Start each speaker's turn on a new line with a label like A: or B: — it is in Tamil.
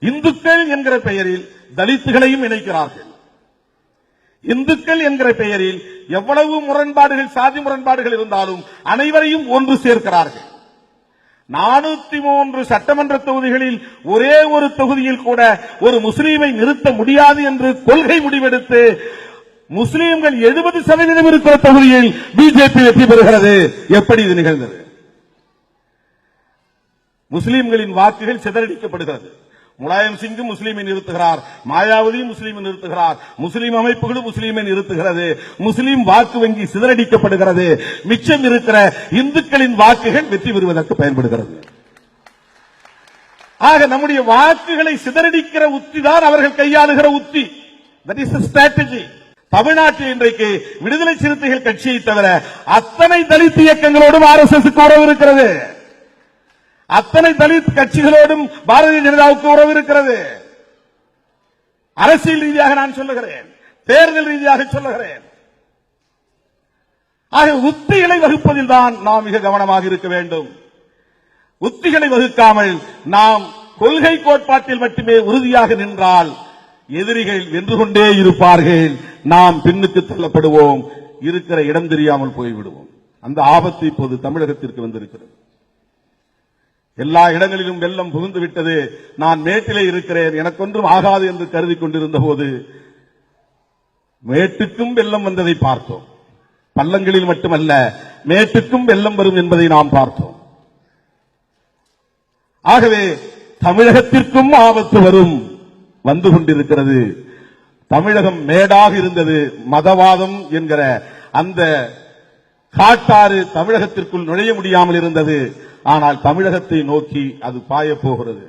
A: இந்துக்கள் என்கிற பெயரில் தலித்துகளையும் இணைக்கிறார்கள். இந்துக்கள் என்கிற பெயரில் எவ்வளவு முரண்பாடுகள் சாதி முரண்பாடுகள் இருந்தாலும் அனைவரையும் ஒன்று சேர்க்கிறார்கள். நானூத்தி மூன்று சட்டமன்ற தொகுதிகளில் ஒரே ஒரு தொகுதியில் கூட ஒரு முஸ்லீமை நிறுத்த முடியாது என்று கொள்கை முடிவெடுத்து முஸ்லீம்கள் எழுபது சதவீதம் இருக்கிற தொகுதியில் பிஜேபி வெற்றி பெறுகிறது. எப்படி இது நிகழ்ந்தது? முஸ்லீம்களின் வாக்குகள் சிதறடிக்கப்படுகிறது. முலாயம் சிங்கும் முஸ்லீமை நிறுத்துகிறார் மாயாவதியும் முஸ்லீமை நிறுத்துகிறார் முஸ்லீம் அமைப்புகளும் முஸ்லீமை நிறுத்துகிறது முஸ்லீம் வாக்கு வங்கி சிதறடிக்கப்படுகிறது மிச்சம் இருக்கிற இந்துக்களின் வாக்குகள் வெற்றி பெறுவதற்கு பயன்படுகிறது. ஆக நம்முடைய வாக்குகளை சிதறடிக்கிற உத்தி தான் அவர்கள் கையாளுகிற உத்தி. தட் இஸ் ஸ்ட்ராட்டஜி தமிழ்நாட்டில் இன்றைக்கு விடுதலை சிறுத்தைகள் கட்சியை தவிர அத்தனை தலித் இயக்கங்களோடும் ஆர் எஸ் எஸ் இருக்கிறது. அத்தனை தலித் கட்சிகளோடும் பாரதிய ஜனதாவுக்கு உறவு இருக்கிறது. அரசியல் ரீதியாக நான் சொல்லுகிறேன். தேர்தல் ரீதியாக சொல்லுகிறேன். ஆக உத்திகளை வகுப்பதில் தான் நாம் மிக கவனமாக இருக்க வேண்டும். உத்திகளை வகுக்காமல் நாம் கொள்கை கோட்பாட்டில் மட்டுமே உறுதியாக நின்றால் எதிரிகள் வென்று கொண்டே இருப்பார்கள். நாம் பின்னுக்கு தள்ளப்படுவோம். இருக்கிற இடம் தெரியாமல் போய்விடுவோம். அந்த ஆபத்து இப்போது தமிழகத்திற்கு வந்திருக்கிறது. எல்லா இடங்களிலும் வெள்ளம் புகுந்து விட்டது. நான் மேட்டிலே இருக்கிறேன். எனக்கொன்றும் ஆகாது என்று கருதி கொண்டிருந்த போது மேட்டுக்கும் வெள்ளம் வந்ததை பார்த்தோம். பள்ளங்களில் மட்டுமல்ல மேட்டுக்கும் வெள்ளம் வரும் என்பதை நாம் பார்த்தோம். ஆகவே தமிழகத்திற்கும் ஆபத்து வரும் வந்து கொண்டிருக்கிறது. தமிழகம் மேடாக இருந்தது. மதவாதம் என்கிற அந்த காட்டாறு தமிழகத்திற்குள் நுழைய முடியாமல் இருந்தது. ஆனால் தமிழகத்தை நோக்கி அது பாயப் போகிறது.